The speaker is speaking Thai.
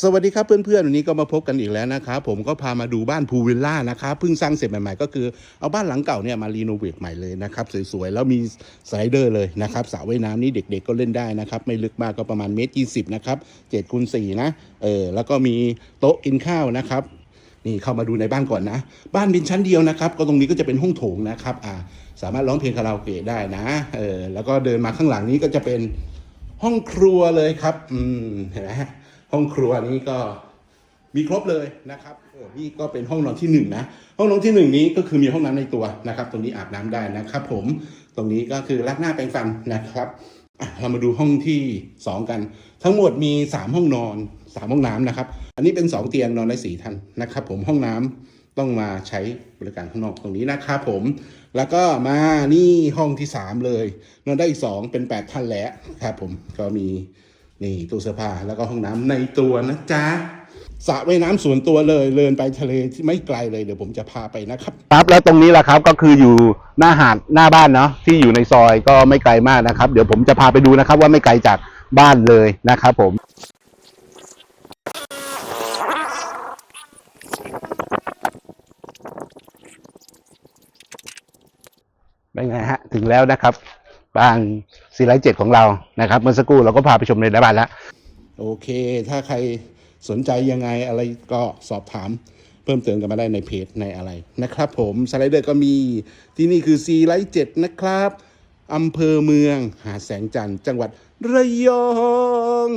สวัสดีครับเพื่อนๆวันนี้ก็มาพบกันอีกแล้วนะครับผมก็พามาดูบ้านพูลวิลล่านะครับเพิ่งสร้างเสร็จใหม่ๆ ก็คือเอาบ้านหลังเก่าเนี่ยมารีโนเวทใหม่เลยนะครับสวยๆแล้วมีสไลเดอร์เลยนะครับสระว่ายน้ำนี่เด็กๆก็เล่นได้นะครับไม่ลึกมากก็ประมาณเมตรยี่สิบนะครับเจ็ดคูณสี่นะเออแล้วก็มีโต๊ะกินข้าวนะครับนี่เข้ามาดูในบ้านก่อนนะ บ้านเป็นชั้นเดียวนะครับ ก็ตรงนี้ก็จะเป็นห้องโถงนะครับอ่าสามารถร้องเพลงคาราโอเกะได้นะเออแล้วก็เดินมาข้างหลังนี้ก็จะเป็นห้องครัวเลยครับอืมเห็นไหมฮะ ห้องครัวนี้ก็มีครบเลยนะครับเออนี่ก็เป็นห้องนอนที่หนึ่งนะห้องนอนที่หนึ่งนี้ก็คือมีห้องน้ำในตัวนะครับ ตรงนี้อาบน้ำได้นะครับ ผมตรงนี้ก็คือล้างหน้าแปรงฟันนะครับเรามาดูห้องที่สองกัน ทั้งหมดมีสามห้องนอนสามห้องน้ำนะครับ อันนี้เป็นสองเตียงนอนได้สี่ท่านนะครับ ผมห้องน้ำต้องมาใช้บริการข้างนอกตรงนี้นะครับผม แล้วก็มานี่ห้องที่สามเลย นอนได้อีกสองเป็นแปดท่านแล้วครับผมก็มี นี่ตู้เสื้อผ้าแล้วก็ห้องน้ำในตัวนะจ๊ะสระว่ายน้ำส่วนตัวเลยเลินไปทะเลที่ไม่ไกลเลยเดี๋ยวผมจะพาไปนะครับครับแล้วตรงนี้แหละครับก็คืออยู่หน้าหาดหน้าบ้านเนาะที่อยู่ในซอยก็ไม่ไกลมากนะครับ เดี๋ยวผมจะพาไปดูนะครับ ว่าไม่ไกลจากบ้านเลยนะครับผมเป็นไงฮะ ถึงแล้วนะครับ บางซีรีส์เจ็ดของเรานะครับ เมื่อสักครู่เราก็พาไปชมในบ้านแล้ว โอเค ถ้าใครสนใจยังไงอะไรก็สอบถามเพิ่มเติมกันมาได้ในเพจในอะไรนะครับผมสไลเดอร์ก็มีที่นี่คือซีไลท์เจ็ดนะครับอำเภอเมืองหาแสงจันทร์จังหวัดระยอง